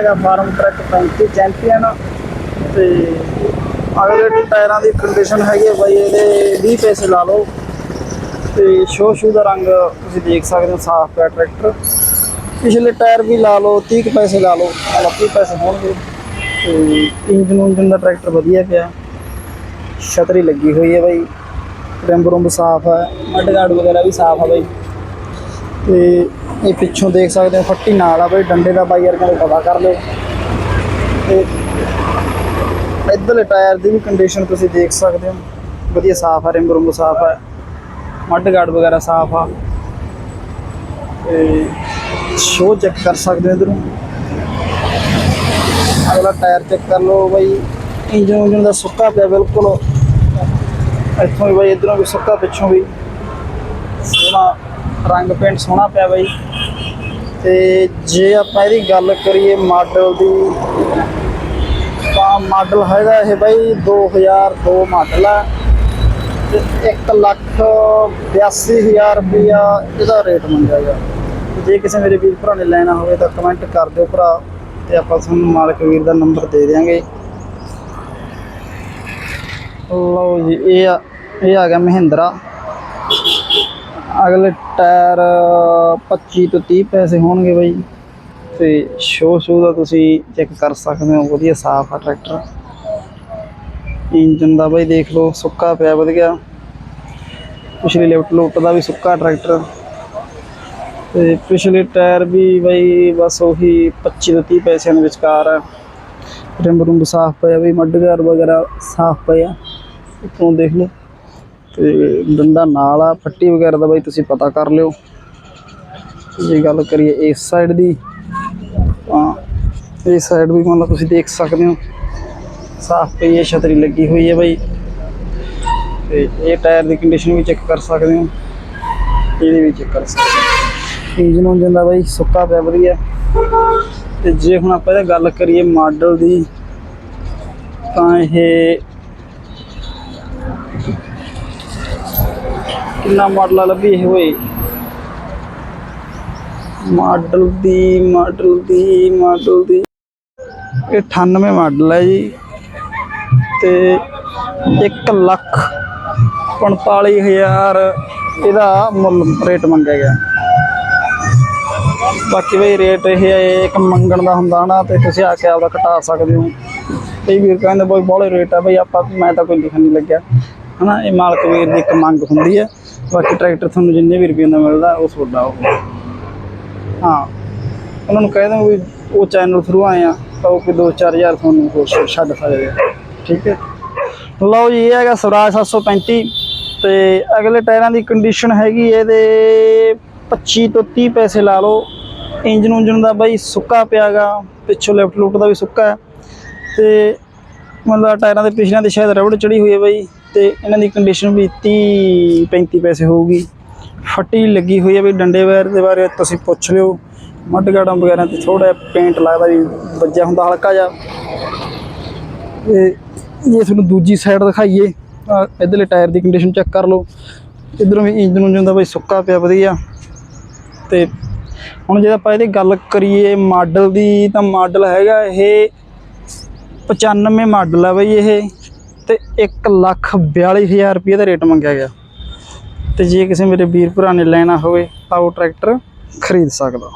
ਹੈਗਾ farm track 35 champion ਤੇ ਅਗਲੇ ਟਾਇਰਾਂ ਦੀ ਕੰਡੀਸ਼ਨ ਹੈਗੀ ਹੈ ਬਾਈ ਇਹਦੇ 20 ਪੈਸੇ ਲਾ ਲਓ। ਤੇ ਸ਼ੋ ਸ਼ੂ ਦਾ ਰੰਗ ਤੁਸੀਂ ਦੇਖ ਸਕਦੇ ਹੋ, ਸਾਫ਼ ਪਿਆ ਟਰੈਕਟਰ। ਪਿਛਲੇ ਟਾਇਰ ਵੀ ਲਾ ਲਓ 30 ਕੁ ਪੈਸੇ ਲਾ ਲਓ ਮਤਲਬ 30 ਪੈਸੇ ਹੋਣਗੇ। ਤੇ ਇੰਜਨ ਉਂਜਨ ਦਾ ਟਰੈਕਟਰ ਵਧੀਆ ਪਿਆ। ਛਤਰੀ ਲੱਗੀ ਹੋਈ ਹੈ ਬਾਈ। ਰਿੰਬ ਰੁੰਬ ਸਾਫ਼ ਹੈ ਮੱਡ ਗਾਰਡ ਵਗੈਰਾ ਵੀ ਸਾਫ਼ ਹੈ ਬਾਈ। ਤੇ ਇਹ ਪਿੱਛੋਂ ਦੇਖ ਸਕਦੇ ਹੋ, ਫੱਟੀ ਨਾਲ ਆ ਬਈ, ਡੰਡੇ ਦਾ ਬਾਈ ਯਾਰ ਕਹਿੰਦੇ ਪਤਾ ਕਰ ਲਓ ਤੇ ਇੱਧਰਲੇ ਟਾਇਰ ਦੀ ਵੀ ਕੰਡੀਸ਼ਨ ਤੁਸੀਂ ਦੇਖ ਸਕਦੇ ਹੋ। ਵਧੀਆ ਸਾਫ਼ ਹੈ ਰਿੰਬ ਰੁੰਬ ਸਾਫ਼ ਹੈ ਮੱਡ ਗਾਰਡ ਵਗੈਰਾ ਸਾਫ਼ ਆ। ਤੇ ਸ਼ੋ ਚੈੱਕ ਕਰ ਸਕਦੇ ਹੋ ਇਧਰੋਂ। ਅਗਲਾ ਟਾਇਰ ਚੈੱਕ ਕਰ ਲਓ ਬਾਈ। ਇੰਜਨ ਉਂਜਨ ਦਾ ਸੁੱਕਾ ਪਿਆ ਬਿਲਕੁਲ। ਇੱਥੋਂ ਵੀ ਬਾਈ ਇਧਰੋਂ ਵੀ ਸੁੱਕਾ, ਪਿੱਛੋਂ ਵੀ। ਸੋਹਣਾ ਰੰਗ ਪੇਂਟ ਸੋਹਣਾ ਪਿਆ ਬਾਈ। ਤੇ ਜੇ ਆਪਾਂ ਇਹਦੀ ਗੱਲ ਕਰੀਏ ਮਾਡਲ ਦੀ, ਤਾਂ ਮਾਡਲ ਹੈਗਾ ਇਹ ਬਾਈ 2002 ਮਾਡਲ ਹੈ ਤੇ 1 ਲੱਖ 82000 ਰੁਪਇਆ ਇਹਦਾ ਰੇਟ ਮੰਗਿਆ ਗਿਆ। ਜੇ ਕਿਸੇ ਮੇਰੇ ਵੀਰ ਭਰਾ ਨੇ ਲੈਣਾ ਹੋਵੇ ਤਾਂ ਕਮੈਂਟ ਕਰ ਦਿਓ ਭਰਾ, ਤੇ ਆਪਾਂ ਤੁਹਾਨੂੰ ਮਾਲਕ ਵੀਰ ਦਾ ਨੰਬਰ ਦੇ ਦਿਆਂਗੇ। ਲਓ ਜੀ, ਇਹ ਆ ਇਹ ਆ ਗਿਆ ਮਹਿੰਦਰਾ। ਅਗਲੇ ਟਾਇਰ 25 ਤੋਂ 30 ਪੈਸੇ ਹੋਣਗੇ ਬਾਈ। ਤੇ ਸ਼ੋ ਸ਼ੋ ਦਾ ਤੁਸੀਂ ਚੈੱਕ ਕਰ ਸਕਦੇ ਹੋ, ਵਧੀਆ ਸਾਫ਼ ਆ ਟਰੈਕਟਰ ਇੰਜਨ ਦਾ ਬਾਈ ਦੇਖ ਲਓ, ਸੁੱਕਾ ਪਿਆ ਵਧੀਆ। ਪਿਛਲੇ ਲਿਫਟ ਲੁੱਟ ਦਾ ਵੀ ਸੁੱਕਾ ਟਰੈਕਟਰ ਤੇ ਪਿਛਲੇ ਟਾਇਰ ਵੀ ਬਾਈ ਬਸ ਉਹੀ 25 ਤੋਂ 30 ਪੈਸਿਆਂ ਦੇ ਵਿਚਕਾਰ ਆ। ਰਿੰਬ ਰੁੰਬ ਸਾਫ਼ ਪਿਆ ਵੀ ਮੱਡਗਾਰ ਵਗੈਰਾ ਸਾਫ਼ ਪਿਆ। ਇੱਥੋਂ ਦੇਖ ਲਓ। ਤੇ ਡੰਡਾ ਨਾਲ ਆ, ਫੱਟੀ ਵਗੈਰਾ ਦਾ ਬਾਈ ਤੁਸੀਂ ਪਤਾ ਕਰ ਲਿਓ। ਜੇ ਗੱਲ ਕਰੀਏ ਇਸ ਸਾਈਡ ਦੀ, ਤਾਂ ਇਸ ਸਾਈਡ ਵੀ ਮਤਲਬ ਤੁਸੀਂ ਦੇਖ ਸਕਦੇ ਹੋ। ਸਾਫ਼ ਪਈ ਹੈ, ਛਤਰੀ ਲੱਗੀ ਹੋਈ ਹੈ ਬਾਈ। ਤੇ ਇਹ ਟਾਇਰ ਦੀ ਕੰਡੀਸ਼ਨ ਵੀ ਚੈੱਕ ਕਰ ਸਕਦੇ ਹੋ। ਇਹਦੀ ਵੀ ਚੈੱਕ ਕਰ ਸਕਦੇ ਹੋ। ਇੰਜਨ ਉਂਜਨ ਦਾ ਬਾਈ, ਸੁੱਕਾ ਪਿਆ, ਵਧੀਆ। ਤੇ ਜੇ ਹੁਣ ਆਪਾਂ ਇਹ ਗੱਲ ਕਰੀਏ ਮਾਡਲ ਦੀ, ਤਾਂ ਇਹ ਕਿੰਨਾ ਮਾਡਲ ਆ ਲੱਭੀ ਇਹ ਹੋਏ ਮਾਡਲ ਦੀ ਮਾਡਲ ਦੀ ਮਾਡਲ ਦੀ। ਇਹ 98 ਮਾਡਲ ਹੈ ਜੀ। ਤੇ 1 ਲੱਖ 45000 ਇਹਦਾ ਮੁੱਲ ਰੇਟ ਮੰਗਿਆ ਗਿਆ। ਬਾਕੀ ਬਈ ਰੇਟ ਇਹ ਹੈ ਇੱਕ ਮੰਗਣ ਦਾ ਹੁੰਦਾ ਨਾ ਤੇ ਤੁਸੀਂ ਆ ਕੇ ਆਪਦਾ ਘਟਾ ਸਕਦੇ ਹੋ। ਕਈ ਵੀਰ ਕਹਿੰਦੇ ਬਈ ਬੋਲੇ ਰੇਟ ਆ ਬਈ, ਆਪਾਂ, ਮੈਂ ਤਾਂ ਕੋਈ ਲਿਖਣ ਨਹੀਂ ਲੱਗਿਆ। ਹਨਾ, ਇਹ ਮਾਲਕ ਵੀਰ ਦੀ ਇੱਕ ਮੰਗ ਹੁੰਦੀ ਹੈ ਬਾਕੀ ਟਰੈਕਟਰ ਤੁਹਾਨੂੰ ਜਿੰਨੇ ਵੀ ਰੁਪਏ ਦਾ ਮਿਲਦਾ, ਉਹ ਤੁਹਾਡਾ ਉਹ। ਹਾਂ। ਉਹਨਾਂ ਨੂੰ ਕਹਿ ਦੋ ਵੀ ਉਹ ਚੈਨਲ ਥਰੂ ਆਏ ਆ, ਤਾਂ ਉਹ ਕਿ 2-4000 ਤੁਹਾਨੂੰ ਹੋਰ ਛੱਡ ਛੱਡ ਸਕਦੇ ਆ। ਠੀਕ ਹੈ? ਲਓ ਜੀ, ਇਹ ਹੈਗਾ ਸਵਰਾਜ 735 ਤੇ ਅਗਲੇ ਟਾਇਰਾਂ ਦੀ ਕੰਡੀਸ਼ਨ ਹੈਗੀ ਇਹਦੇ 25 ਤੋਂ 30 ਪੈਸੇ ਲਾ ਲਓ। ਇੰਜਨ ਉਂਜਨ ਦਾ ਬਾਈ ਸੁੱਕਾ ਪਿਆਗਾ ਪਿੱਛੋਂ ਲੈਫਟ ਲੂਟ ਦਾ ਵੀ ਸੁੱਕਾ ਹੈ। ਤੇ ਮਤਲਬ ਟਾਇਰਾਂ ਦੇ ਪਿਛਲਿਆਂ ਤੇ ਸ਼ਾਇਦ ਰਬੜ ਚੜੀ ਹੋਈ ਹੈ ਬਾਈ। ਤੇ ਇਹਨਾਂ ਦੀ ਕੰਡੀਸ਼ਨ ਵੀ 30 35 ਪੈਸੇ ਹੋਊਗੀ। ਫੱਟੀ ਲੱਗੀ ਹੋਈ ਹੈ ਵੀ ਡੰਡੇ ਵੈਰ ਦੇ ਬਾਰੇ ਤੁਸੀਂ ਪੁੱਛ ਲਿਓ। ਮੱਡ ਗਾੜਾਂ ਵਗੈਰਾ ਤੇ ਥੋੜਾ ਪੇਂਟ ਲੱਗਦਾ ਵੀ ਵੱਜਿਆ ਹੁੰਦਾ ਹਲਕਾ ਜਿਹਾ। ਤੇ ਇਹ ਤੁਹਾਨੂੰ ਦੂਜੀ ਸਾਈਡ ਦਿਖਾਈਏ। ਆਹ ਇੱਧਰਲੇ ਟਾਇਰ ਦੀ ਕੰਡੀਸ਼ਨ ਚੈੱਕ ਕਰ ਲਓ। ਇਧਰੋਂ ਵੀ ਇੰਜਨ ਉਂਜਨ ਦਾ ਬਈ ਸੁੱਕਾ ਪਿਆ ਵਧੀਆ। ਤੇ ਹੁਣ ਜੇ ਆਪਾਂ ਇਹਦੀ ਗੱਲ ਕਰੀਏ ਮਾਡਲ ਦੀ ਤਾਂ ਮਾਡਲ ਹੈਗਾ ਇਹ 95 ਮਾਡਲ ਆ ਬਈ ਇਹ। ਤੇ 1 ਲੱਖ 42000 ਰੁਪਏ ਦਾ ਰੇਟ ਮੰਗਿਆ ਗਿਆ। ਤੇ ਜੇ ਕਿਸੇ ਮੇਰੇ ਵੀਰ ਭਰਾ ਨੇ ਲੈਣਾ ਹੋਵੇ ਤਾਂ ਉਹ ਟਰੈਕਟਰ ਖਰੀਦ ਸਕਦਾ।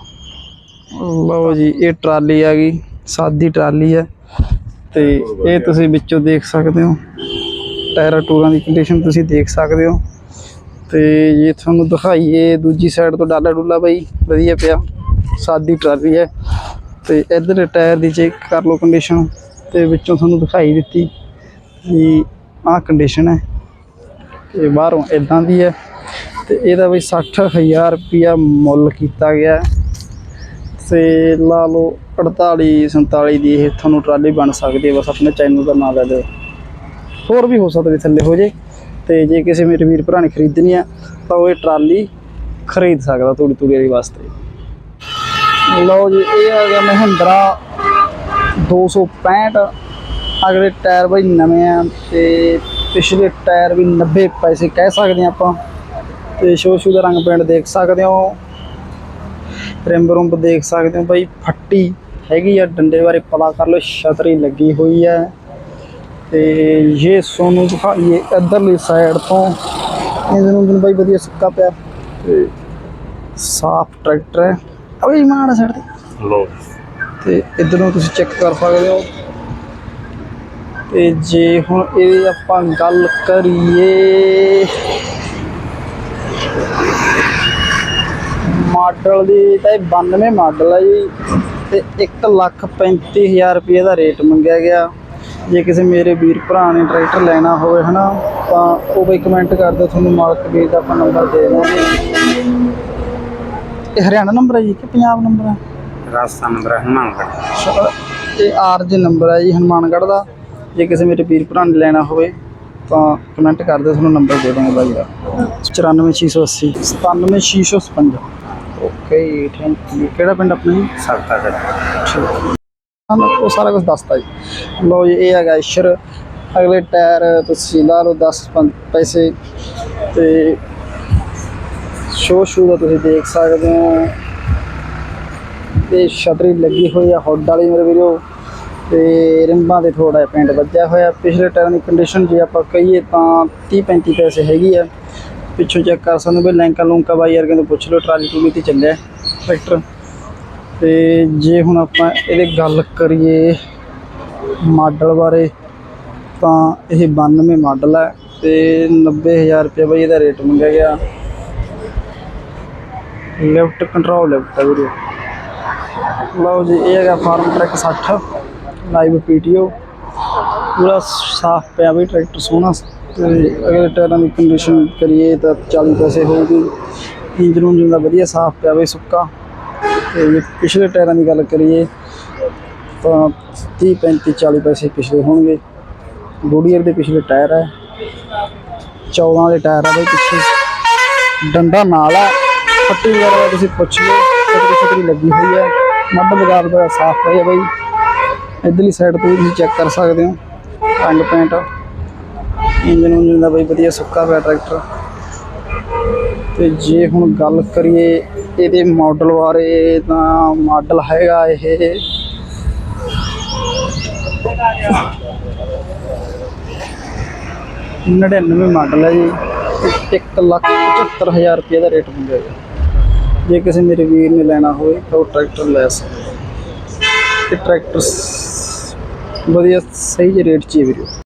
ਲਓ ਜੀ, ਇਹ ਟਰਾਲੀ ਆ ਗਈ, ਸਾਦੀ ਟਰਾਲੀ ਹੈ ਤੇ ਇਹ ਤੁਸੀਂ ਵਿੱਚੋਂ ਦੇਖ ਸਕਦੇ ਹੋ। ਟਾਇਰਾਂ ਟੂਰਾਂ ਦੀ ਕੰਡੀਸ਼ਨ ਤੁਸੀਂ ਦੇਖ ਸਕਦੇ ਹੋ। ਤੇ ਜੇ ਤੁਹਾਨੂੰ ਦਿਖਾਈਏ, ਦੂਜੀ ਸਾਈਡ ਤੋਂ ਡਾਲਾ ਡੁੱਲਾ ਬਾਈ, ਵਧੀਆ ਪਿਆ। ਸਾਦੀ ਟਰਾਲੀ ਹੈ ਤੇ ਇੱਧਰ ਟਾਇਰ ਦੀ ਚੈੱਕ ਕਰ ਲਓ ਕੰਡੀਸ਼ਨ ਤੇ ਵਿੱਚੋਂ ਤੁਹਾਨੂੰ ਦਿਖਾਈ ਦਿੱਤੀ ਵੀ ਆਹ ਕੰਡੀਸ਼ਨ ਹੈ ਤੇ ਬਾਹਰੋਂ ਇਦਾਂ ਦੀ ਹੈ ਤੇ ਇਹਦਾ ਬਈ 60000 ਰੁਪਿਆ ਮੁੱਲ ਕੀਤਾ ਗਿਆ ਹੈ। ਤੇ ਲਾ ਲਓ 48 47 ਦੀ ਇਹ ਤੁਹਾਨੂੰ ਟਰਾਲੀ ਬਣ ਸਕਦੀ ਹੈ, ਬਸ ਆਪਣੇ ਚੈਨਲ ਦਾ ਨਾਮ ਲੈ ਦਿਓ ਹੋਰ ਵੀ ਹੋ ਸਕਦਾ ਥੱਲੇ ਹੋ ਜੇ। ਤੇ ਜੇ ਕਿਸੇ ਮੇਰੇ ਵੀਰ ਭਰਾ ਨੇ ਖਰੀਦਣੀ ਆ ਤਾਂ ਉਹ ਇਹ ਟਰਾਲੀ ਖਰੀਦ ਸਕਦਾ ਤੂੜੀ ਤੂੜੀ ਵਾਲੀ ਵਾਸਤੇ। ਲਓ ਜੀ, ਇਹ ਆ ਗਿਆ ਮਹਿੰਦਰਾ 265 ਅਗਲੇ ਟਾਇਰ ਬਈ ਨਵੇਂ ਆ ਤੇ ਪਿਛਲੇ ਟਾਇਰ ਵੀ 90 ਪੈਸੇ ਕਹਿ ਸਕਦੇ ਆ ਆਪਾਂ। ਤੇ ਸ਼ੋ ਸ਼ੂ ਦਾ ਰੰਗ ਪੇਂਟ ਦੇਖ ਸਕਦੇ ਹੋ। ਰਿੰਬ ਰੁੰਬ ਦੇਖ ਸਕਦੇ ਹੋ ਬਾਈ ਫੱਟੀ ਹੈਗੀ ਆ ਡੰਡੇ ਬਾਰੇ ਪਤਾ ਕਰ ਲਓ ਛਤਰੀ ਲੱਗੀ ਹੋਈ ਹੈ ਤੇ ਇਹ ਸੋਨੂੰ ਦਿਖਾਈਏ ਇੱਧਰਲੀ ਸਾਈਡ ਤੋਂ ਇਹਦੇ ਨੂੰ ਬਾਈ ਵਧੀਆ ਸੁੱਕਾ ਪਿਆ। ਤੇ ਸਾਫ਼ ਟਰੈਕਟਰ ਹੈ। ਅਬੇ ਮਾੜਾ ਸਾਈਡ ਤੇ। ਲੋ ਤੇ ਇੱਧਰ ਤੁਸੀਂ ਚੈੱਕ ਕਰ ਸਕਦੇ ਹੋ। ਤੇ ਜੇ ਹੁਣ ਇਹ ਆਪਾਂ ਗੱਲ ਕਰੀਏ ਮਾਡਲ ਦੀ ਤਾਂ ਇਹ 92 ਮਾਡਲ ਹੈ ਜੀ ਤੇ 135000 ਰੁਪਏ ਦਾ ਰੇਟ ਮੰਗਿਆ ਗਿਆ। ਜੇ ਕਿਸੇ ਮੇਰੇ ਵੀਰ ਭਰਾ ਨੇ ਟਰੈਕਟਰ ਲੈਣਾ ਹੋਵੇ ਹਨਾ ਤਾਂ ਉਹ ਬਈ ਕਮੈਂਟ ਕਰ ਦਿਓ ਤੁਹਾਨੂੰ ਮਾਲਕ ਵੀਰ ਦਾ ਆਪਾਂ ਨੰਬਰ ਦੇ ਦੇਵਾਂਗੇ ਇਹ ਹਰਿਆਣਾ ਨੰਬਰ ਹੈ ਜੀ ਕਿ ਪੰਜਾਬ ਨੰਬਰ ਹੈ ਰਾਜਸਥਾਨ ਨੰਬਰ ਹਨੂਮਾਨਗੜ ਅੱਛਾ, ਇਹ ਆਰਜ ਨੰਬਰ ਹੈ ਜੀ ਹਨੂਮਾਨਗੜ੍ਹ ਦਾ। ਜੇ ਕਿਸੇ ਮੇਰੇ ਵੀਰ ਭਰਾ ਨੇ ਲੈਣਾ ਹੋਵੇ ਤਾਂ ਕਮੈਂਟ ਕਰ ਦਿਓ ਤੁਹਾਨੂੰ ਨੰਬਰ ਦੇ ਦਾਂਗੇ ਬਾਈ ਦਾ। 94680 97655 ਓਕੇ ਥੈਂਕ ਯੂ ਕਿਹੜਾ ਪਿੰਡ ਆਪਣਾ ਜੀ? ਸਰਤਾ ਹਾਂ। ਉਹ ਸਾਰਾ ਕੁਝ ਦੱਸਤਾ ਜੀ। ਲੋ ਜੀ ਇਹ ਹੈਗਾ ਇਸ਼ਰ ਅਗਲੇ ਟਾਇਰ ਤੁਸੀਂ ਲਾ ਲਓ 10 ਪੰ- ਪੈਸੇ ਤੇ ਸ਼ੋ ਸ਼ੂ ਦਾ ਤੁਸੀਂ ਦੇਖ ਸਕਦੇ ਹੋ। ਤੇ ਛਤਰੀ ਲੱਗੀ ਹੋਈ ਆ ਹੁੱਡ ਵਾਲੀ ਮੇਰੇ ਵੀਰੋ। ਤੇ ਰਿੰਬਾਂ ਦੇ ਥੋੜਾ ਜਿਹਾ ਪੈਂਟ ਵੱਜਿਆ ਹੋਇਆ। ਪਿਛਲੇ ਟਾਇਰਾਂ ਦੀ ਕੰਡੀਸ਼ਨ ਜੇ ਆਪਾਂ ਕਹੀਏ ਤਾਂ 30 35 ਪੈਸੇ ਹੈਗੀ ਆ। ਪਿੱਛੋਂ ਚੈੱਕ ਕਰ ਸਕਦੇ ਹੋ ਵੀ ਲੈਂਕਾ ਲੂੰਕਾ ਬਾਈ ਯਾਰ ਕਹਿੰਦੇ ਪੁੱਛ ਲਓ, ਟਰਾਲੀ ਟੂਲੀ ਤੇ ਚੱਲਿਆ ਟਰੈਕਟਰ ਤੇ ਜੇ ਹੁਣ ਆਪਾਂ ਇਹਦੇ ਗੱਲ ਕਰੀਏ ਮਾਡਲ ਬਾਰੇ, ਤਾਂ ਇਹ 92 ਮਾਡਲ ਹੈ ਤੇ 90000 ਰੁਪਏ ਬਈ ਇਹਦਾ ਰੇਟ ਮੰਗਿਆ ਗਿਆ। ਲੈਫਟ ਕੰਟਰੋਲ ਲੈਫਟ ਹੈ ਵੀਰੇ। ਲਓ ਜੀ, ਇਹ ਹੈਗਾ ਫਾਰਮ ਟਰੈਕ 60 ਲਾਈਵ ਪੀਟੀਓ। ਪੂਰਾ ਸਾਫ਼ ਪਿਆ ਵੀ, ਟਰੈਕਟਰ ਸੋਹਣਾ ਤੇ ਅਗਰ ਟਾਇਰਾਂ ਦੀ ਕੰਡੀਸ਼ਨ ਕਰੀਏ ਤਾਂ 40 ਪੈਸੇ ਹੋਊਗੀ ਇੰਜਨ ਉਂਜਨ ਦਾ ਵਧੀਆ ਸਾਫ਼ ਪਿਆ ਵੀ, ਸੁੱਕਾ। ਤੇ ਜੇ ਪਿਛਲੇ ਟਾਇਰਾਂ ਦੀ ਗੱਲ ਕਰੀਏ ਤਾਂ 30 35 40 ਪੈਸੇ ਪਿਛਲੇ ਹੋਣਗੇ। ਗੋਡੀਅਰ ਦੇ ਪਿਛਲੇ ਟਾਇਰ ਹੈ 14 ਦੇ ਟਾਇਰ ਆ ਬਈ ਪਿੱਛੇ। ਡੰਡਾ ਨਾਲ ਆ। ਪੱਟੀ ਵਗੈਰਾ ਤੁਸੀਂ ਪੁੱਛ ਲਓ ਛਤਰੀ ਛਤਰੀ ਲੱਗੀ ਹੋਈ ਹੈ ਮੱਧ ਬਗਾਰ ਦਾ ਸਾਫ਼ ਹੈ ਬਈ। ਇਧਰਲੀ ਸਾਈਡ ਤੋਂ ਵੀ ਤੁਸੀਂ ਚੈੱਕ ਕਰ ਸਕਦੇ ਹੋ। ਰੰਗ ਪੈਂਟ ਇੰਜਨ ਉਂਜਨ ਦਾ ਬਈ ਵਧੀਆ ਸੁੱਕਾ ਪਿਆ ਟਰੈਕਟਰ ਤੇ ਜੇ ਹੁਣ ਗੱਲ ਕਰੀਏ ਇਹਦੇ ਮਾਡਲ ਬਾਰੇ ਤਾਂ ਮਾਡਲ ਹੈਗਾ ਇਹ ਨੜਿਨਵੇਂ ਮਾਡਲ ਹੈ ਜੀ। ਇੱਕ ਲੱਖ ਪਝੱਤਰ ਹਜ਼ਾਰ ਰੁਪਏ ਦਾ ਰੇਟ ਹੁੰਦਾ ਹੈ ਜੇ ਕਿਸੇ ਮੇਰੇ ਵੀਰ ਨੇ ਲੈਣਾ ਹੋਵੇ ਤਾਂ ਉਹ ਟਰੈਕਟਰ ਲੈ ਸਕਦਾ। ਇਹ ਟਰੈਕਟਰ ਵਧੀਆ ਸਹੀ ਰੇਟ 'ਚ ਹੀ ਹੈ ਵੀਰੇ।